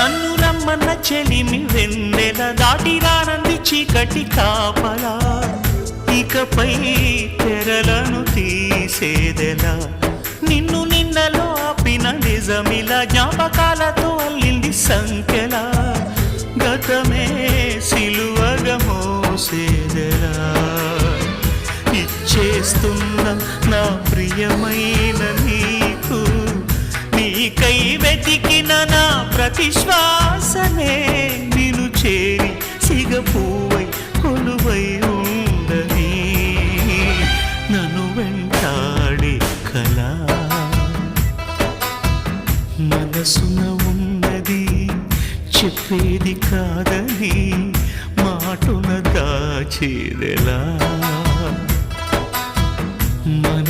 నన్ను రమ్మన్న చెలిమి వెన్నెల దాటి రానంది చీకటి కాపలా. ఇకపై తెరలను తీసేదెలా. నిన్ను నిన్నలో ఆపిన నిజమిలా జ్ఞాపకాలతో అల్లింది సంఖ్యలా. గతమే సిలువగా మోసేదెలా. ఇచ్చేస్తున్న నా ప్రియమైన నీ వెతికిన నా ప్రతి శ్వాసనే నిను చేరి సిగపూవై కొలువై ఉండని. నన్ను వెంటాడే కళ మనసున ఉన్నది చెప్పేది కాదని మాటున దాచేదెలా? మన